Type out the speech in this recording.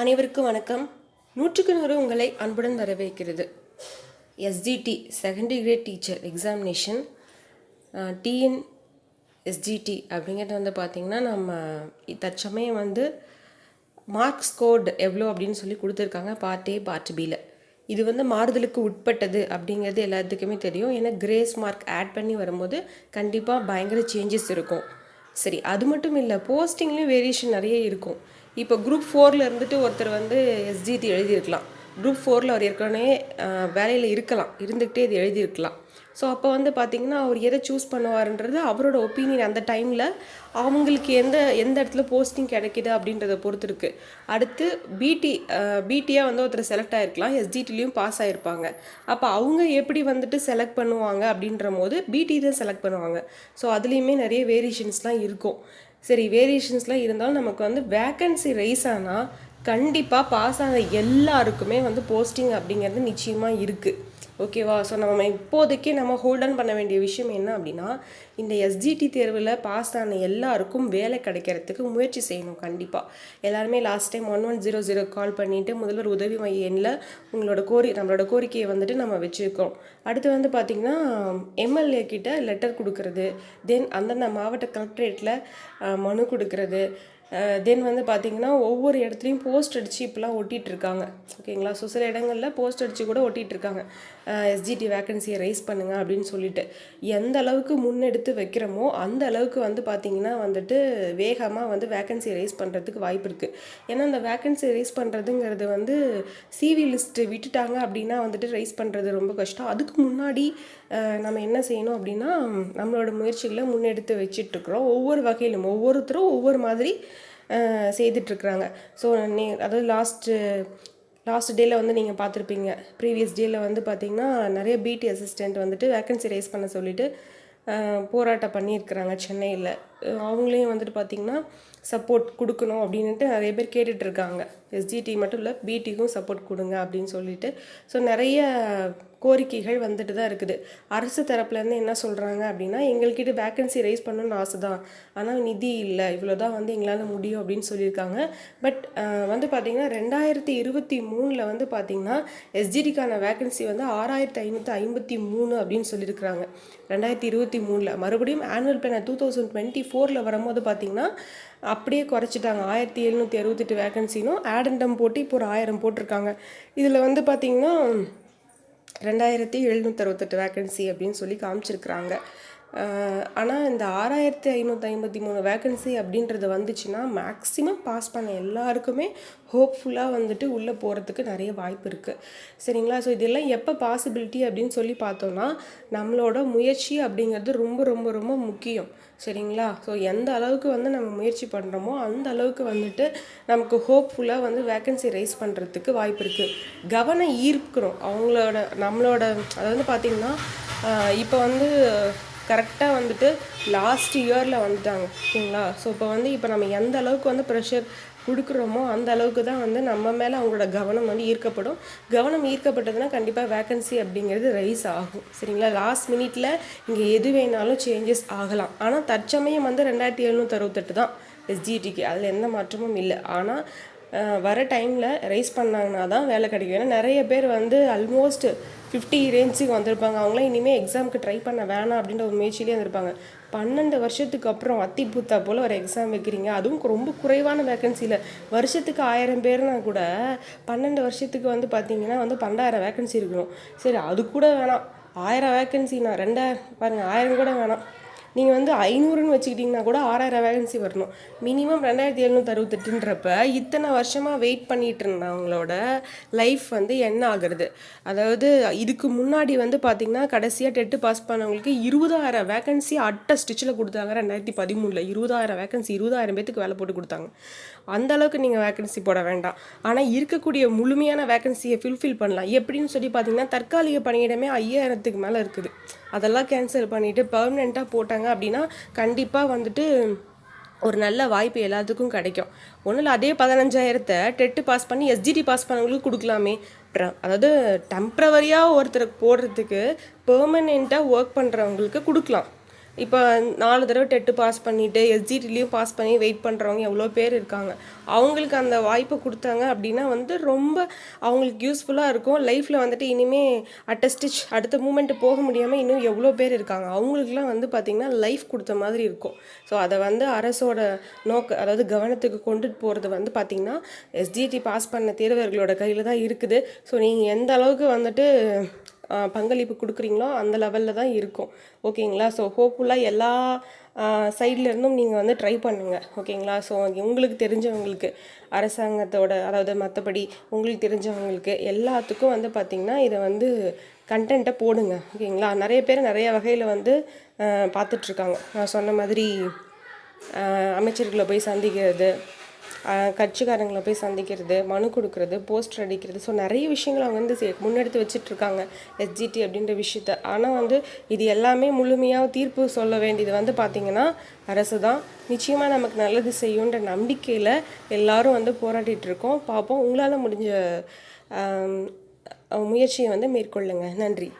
அனைவருக்கும் வணக்கம். நூற்றுக்கு நூறு உங்களை அன்புடன் வரவேற்கிறது. SGT secondary grade teacher examination TN SGT அப்படிங்கிறது வந்து பார்த்திங்கன்னா நம்ம தற்சமயம் வந்து மார்க் ஸ்கோர்டு எவ்வளோ அப்படின்னு சொல்லி கொடுத்துருக்காங்க பார்ட் ஏ பார்ட் பியில் இது வந்து மாறுதலுக்கு உட்பட்டது அப்படிங்கிறது எல்லாத்துக்குமே தெரியும். ஏன்னா கிரேஸ் மார்க் ஆட் பண்ணி வரும்போது கண்டிப்பாக பயங்கர சேஞ்சஸ் இருக்கும். சரி அது மட்டும் இல்லை போஸ்டிங்லேயும் வேரியேஷன் நிறைய இருக்கும். இப்போ குரூப் ஃபோரில் இருந்துட்டு ஒருத்தர் வந்து எஸ்ஜிடி எழுதியிருக்கலாம். குரூப் ஃபோரில் அவர் ஏற்கனவே வேலையில் இருக்கலாம். இருந்துக்கிட்டே இது எழுதியிருக்கலாம். ஸோ அப்போ வந்து பார்த்திங்கன்னா அவர் எதை சூஸ் பண்ணுவாருன்றது அவரோட ஒப்பீனியன் அந்த டைமில் அவங்களுக்கு எந்த எந்த இடத்துல போஸ்டிங் கிடைக்குது அப்படின்றத பொறுத்து இருக்குது அடுத்து பிடி பிடியாக வந்து ஒருத்தர் செலக்ட் ஆகிருக்கலாம் எஸ்டிடிலையும் பாஸ் ஆகிருப்பாங்க அப்போ அவங்க எப்படி வந்துட்டு செலக்ட் பண்ணுவாங்க அப்படின்ற போது பிடி தான் செலக்ட் பண்ணுவாங்க. ஸோ அதுலேயுமே நிறைய வேரியேஷன்ஸ்லாம் இருக்கும். சரி வேரியேஷன்ஸ்லாம் இருந்தாலும் நமக்கு வந்து வேக்கன்சி ரைஸ் ஆனால் கண்டிப்பாக பாஸ் ஆன எல்லாருக்குமே வந்து போஸ்டிங் அப்படிங்கிறது நிச்சயமாக இருக்குது ஓகேவா? ஸோ நம்ம இப்போதைக்கு நம்ம ஹோல்டன் பண்ண வேண்டிய விஷயம் என்ன அப்படின்னா இந்த எஸ்ஜிடி தேர்வில் பாஸ் ஆன எல்லாருக்கும் வேலை கிடைக்கிறதுக்கு முயற்சி செய்யணும் கண்டிப்பாக எல்லாருமே last time one one zero zero call பண்ணிவிட்டு முதல்வர் உதவி மைய எண்ணில் உங்களோட கோரி நம்மளோட கோரிக்கையை வந்துட்டு நம்ம வச்சுருக்கோம். அடுத்து வந்து பார்த்திங்கன்னா எம்எல்ஏ கிட்ட லெட்டர் கொடுக்கறது. தென் அந்தந்த மாவட்ட கலெக்டரேட்டில் மனு கொடுக்கறது. தென் வந்து பார்த்திங்கன்னா ஒவ்வொரு இடத்துலையும் போஸ்ட் அடித்து இப்போலாம் ஒட்டிகிட்ருக்காங்க ஓகேங்களா? ஸோ சில இடங்களில் போஸ்ட் அடித்து கூட ஒட்டிகிட்டு இருக்காங்க எஸ்ஜிடி வேக்கன்சியை ரைஸ் பண்ணுங்கள் அப்படின்னு சொல்லிட்டு. எந்த அளவுக்கு முன்னெடுத்து வைக்கிறோமோ அந்த அளவுக்கு வந்து பார்த்திங்கன்னா வந்துட்டு வேகமாக வந்து வேக்கன்சி ரைஸ் பண்ணுறதுக்கு வாய்ப்பு இருக்குது ஏன்னா அந்த வேக்கன்சி ரைஸ் பண்ணுறதுங்கிறது வந்து சிவி லிஸ்ட்டு விட்டுட்டாங்க அப்படின்னா வந்துட்டு ரைஸ் பண்ணுறது ரொம்ப கஷ்டம். அதுக்கு முன்னாடி நம்ம என்ன செய்யணும் அப்படின்னா நம்மளோட முயற்சிகளை முன்னெடுத்து வச்சிட்ருக்குறோம் ஒவ்வொரு வகையிலும் ஒவ்வொருத்தரும் ஒவ்வொரு மாதிரி செய்துட்ருக்குறாங்க. ஸோ நீ அதாவது லாஸ்ட்டு லாஸ்ட் டேயில் வந்து நீங்கள் பார்த்துருப்பீங்க. ப்ரீவியஸ் டேயில் வந்து பார்த்திங்கன்னா நிறைய பிடி அசிஸ்டண்ட் வந்துட்டு வேக்கன்சி ரைஸ் பண்ண சொல்லிவிட்டு போராட்டம் பண்ணியிருக்கிறாங்க சென்னையில். அவங்களையும் வந்துட்டு பார்த்திங்கன்னா சப்போர்ட் கொடுக்கணும் அப்படின்ட்டு நிறைய பேர் கேட்டுட்ருக்காங்க. எஸ்ஜிடி மட்டும் இல்லை பிடிக்கும் சப்போர்ட் கொடுங்க அப்படின்னு சொல்லிட்டு. ஸோ நிறைய கோரிக்கைகள் வந்துட்டு தான் இருக்குது. அரசு தரப்புலேருந்து என்ன சொல்கிறாங்க அப்படின்னா எங்கள்கிட்ட வேக்கன்சி ரைஸ் பண்ணணும்னு ஆசை தான். ஆனால் நிதி இல்லை. இவ்வளோ தான் வந்து எங்களால் முடியும் அப்படின்னு சொல்லியிருக்காங்க. பட் வந்து பார்த்திங்கன்னா ரெண்டாயிரத்தி இருபத்தி மூணில் வந்து பார்த்திங்கன்னா எஸ்ஜிடிக்கான வேக்கன்சி வந்து ஆறாயிரத்தி ஐநூற்றி ஐம்பத்தி மூணு அப்படின்னு சொல்லியிருக்கிறாங்க. ரெண்டாயிரத்தி இருபத்தி மூணில். மறுபடியும் annual plan two thousand twenty ஃபோரில் வரும்போது பார்த்திங்கன்னா அப்படியே குறைச்சிட்டாங்க. ஆயிரத்தி எழுநூற்றி அறுபத்தெட்டு வேகன்சினும் ஆடண்டம் போட்டு இப்போ ஒரு ஆயிரம் போட்டிருக்காங்க. இதில் வந்து பார்த்திங்கன்னா ரெண்டாயிரத்தி எழுநூற்றி அறுபத்தெட்டு வேகன்சி அப்படின்னு சொல்லி காமிச்சிருக்கிறாங்க. ஆனால் இந்த ஆறாயிரத்தி ஐநூற்றி ஐம்பத்தி மூணு வேக்கன்சி அப்படின்றது வந்துச்சுன்னா மேக்ஸிமம் பாஸ் பண்ண எல்லாருக்குமே ஹோப்ஃபுல்லாக வந்துட்டு உள்ளே போகிறதுக்கு நிறைய வாய்ப்பு இருக்குது சரிங்களா? ஸோ இதெல்லாம் எப்போ பாசிபிலிட்டி அப்படின்னு சொல்லி பார்த்தோன்னா நம்மளோட முயற்சி அப்படிங்கிறது ரொம்ப ரொம்ப ரொம்ப முக்கியம். சரிங்களா? ஸோ எந்த அளவுக்கு வந்து நம்ம முயற்சி பண்ணுறோமோ அந்த அளவுக்கு வந்துட்டு நமக்கு ஹோப்ஃபுல்லாக வந்து வேக்கன்சி ரைஸ் பண்ணுறதுக்கு வாய்ப்பு இருக்குது கவனம் ஈர்க்கிறோம் அவங்களோட நம்மளோட அதாவது பார்த்திங்கன்னா இப்போ வந்து கரெக்டாக வந்துட்டு லாஸ்ட் இயரில் வந்துட்டாங்க ஓகேங்களா? ஸோ இப்போ வந்து இப்போ நம்ம எந்த அளவுக்கு வந்து ப்ரெஷர் கொடுக்குறோமோ அந்த அளவுக்கு தான் வந்து நம்ம மேலே அவங்களோட கவனம் வந்து ஈர்க்கப்படும். கவனம் ஈர்க்கப்பட்டதுன்னா கண்டிப்பாக வேக்கன்சி அப்படிங்கிறது ரைஸ் ஆகும் சரிங்களா? லாஸ்ட் மினிட்ல இங்கே எது வேணாலும் சேஞ்சஸ் ஆகலாம். ஆனால் தற்சமயம் வந்து ரெண்டாயிரத்தி எழுநூற்றி அறுபத்தெட்டு தான் எஸ்ஜிடிக்கு அதில் எந்த மாற்றமும் இல்லை. ஆனால் வர டைமில் ரைஸ் பண்ணாங்கன்னா தான் வேலை கிடைக்கும். ஏன்னா நிறைய பேர் வந்து ஆல்மோஸ்ட் ஃபிஃப்டி ரேஞ்சுக்கு வந்திருப்பாங்க. அவங்களாம் இனிமேல் எக்ஸாமுக்கு ட்ரை பண்ண வேணாம் அப்படின்ற ஒரு முயற்சியிலே வந்திருப்பாங்க பன்னெண்டு வருஷத்துக்கு அப்புறம் அத்தி பூத்தா போல் ஒரு எக்ஸாம் வைக்கிறீங்க. அதுவும் ரொம்ப குறைவான வேக்கன்சியில் வருஷத்துக்கு ஆயிரம் பேர்னா கூட பன்னெண்டு வருஷத்துக்கு வந்து பார்த்தீங்கன்னா வந்து பன்னெண்டாயிரம் வேக்கன்சி இருக்கணும். சரி அது கூட வேணாம். ஆயிரம் வேக்கன்சினா ரெண்டாயிரம் பாருங்கள் ஆயிரம் கூட வேணாம். நீங்கள் வந்து ஐநூறுன்னு வச்சுக்கிட்டிங்கன்னா கூட ஆறாயிரம் வேகன்சி வரணும். மினிமம் ரெண்டாயிரத்தி எழுநூற்றி அறுபத்தெட்டுன்றப்ப இத்தனை வருஷமாக வெயிட் பண்ணிகிட்டு இருந்தவங்களோட லைஃப் வந்து என்ன ஆகுறது? அதாவது இதுக்கு முன்னாடி வந்து பார்த்திங்கன்னா கடைசியாக டெட்டு பாஸ் பண்ணவங்களுக்கு இருபதாயிரம் வேகன்சி அட்ட ஸ்டிச்சில் கொடுத்தாங்க ரெண்டாயிரத்தி பதிமூணில். இருபதாயிரம் வேகன்சி இருபதாயிரம் பேத்துக்கு வேலை போட்டு கொடுத்தாங்க. அந்த அளவுக்கு நீங்கள் வேகன்சி போட வேண்டாம். ஆனால் இருக்கக்கூடிய முழுமையான வேகன்சியை ஃபில்ஃபில் பண்ணலாம். எப்படின்னு சொல்லி பார்த்தீங்கன்னா தற்காலிக பணியிடமே ஐயாயிரத்துக்கு மேலே இருக்குது. அதெல்லாம் கேன்சல் பண்ணிவிட்டு பர்மனெண்ட்டாக போட்டாங்க அப்படின்னா கண்டிப்பாக வந்துட்டு ஒரு நல்ல வாய்ப்பு எல்லாத்துக்கும் கிடைக்கும். ஒன்றும் இல்லை அதே பதினஞ்சாயிரத்தை டெட்டு பாஸ் பண்ணி எஸ்ஜிடி பாஸ் பண்ணவங்களுக்கு கொடுக்கலாமே. அதாவது டெம்ப்ரவரியாக ஒருத்தருக்கு போடுறதுக்கு பெர்மனெண்ட்டாக ஒர்க் பண்ணுறவங்களுக்கு கொடுக்கலாம். இப்போ நாலு தடவை டெட்டு பாஸ் பண்ணிவிட்டு எஸ்ஜிடிலையும் பாஸ் பண்ணி வெயிட் பண்ணுறவங்க எவ்வளோ பேர் இருக்காங்க. அவங்களுக்கு அந்த வாய்ப்பை கொடுத்தாங்க அப்படின்னா வந்து ரொம்ப அவங்களுக்கு யூஸ்ஃபுல்லாக இருக்கும். லைஃப்பில் வந்துட்டு இனிமேல் அட்ட ஸ்டிச் அடுத்த மூமெண்ட் போக முடியாமல் இன்னும் எவ்வளோ பேர் இருக்காங்க. அவங்களுக்குலாம் வந்து பார்த்திங்கன்னா லைஃப் கொடுத்த மாதிரி இருக்கும். ஸோ அதை வந்து அரசோட நோக்க அதாவது கவனத்துக்கு கொண்டுட்டு போகிறது வந்து பார்த்திங்கன்னா எஸ்ஜிடி பாஸ் பண்ண தேர்வர்களோட கையில் தான் இருக்குது. ஸோ நீங்கள் எந்த அளவுக்கு வந்துட்டு பங்களிப்பு கொடுக்குறீங்களோ அந்த லெவலில் தான் இருக்கும். ஓகேங்களா? ஸோ ஹோப்ஃபுல்லாக எல்லா சைட்லேருந்தும் நீங்கள் வந்து ட்ரை பண்ணுங்கள் ஓகேங்களா? ஸோ உங்களுக்கு தெரிஞ்சவங்களுக்கு அரசாங்கத்தோட அதாவது மற்றபடி உங்களுக்கு தெரிஞ்சவங்களுக்கு எல்லாத்துக்கும் வந்து பார்த்திங்கன்னா இதை வந்து கண்டென்ட்டை போடுங்க. ஓகேங்களா? நிறைய பேர் நிறைய வகையில் வந்து பார்த்துட்ருக்காங்க நான் சொன்ன மாதிரி அமைச்சர்களை போய் சந்திக்கிறது கட்சிக்காரங்களை போய் சந்திக்கிறது மனு கொடுக்கறது போஸ்டர் அடிக்கிறது. ஸோ நிறைய விஷயங்கள் அவங்க வந்து சே- முன்னெடுத்து வச்சிட்ருக்காங்க எஸ்ஜிடி அப்படின்ற விஷயத்த. ஆனால் வந்து இது எல்லாமே முழுமையாக தீர்ப்பு சொல்ல வேண்டியது வந்து பார்த்திங்கன்னா அரசு தான். நிச்சயமாக நமக்கு நல்லது செய்யுன்ற நம்பிக்கையில் எல்லாரும் வந்து போராடிட்டுருக்கோம் பார்ப்போம் உங்களால் முடிஞ்ச முயற்சியை வந்து மேற்கொள்ளுங்க. நன்றி.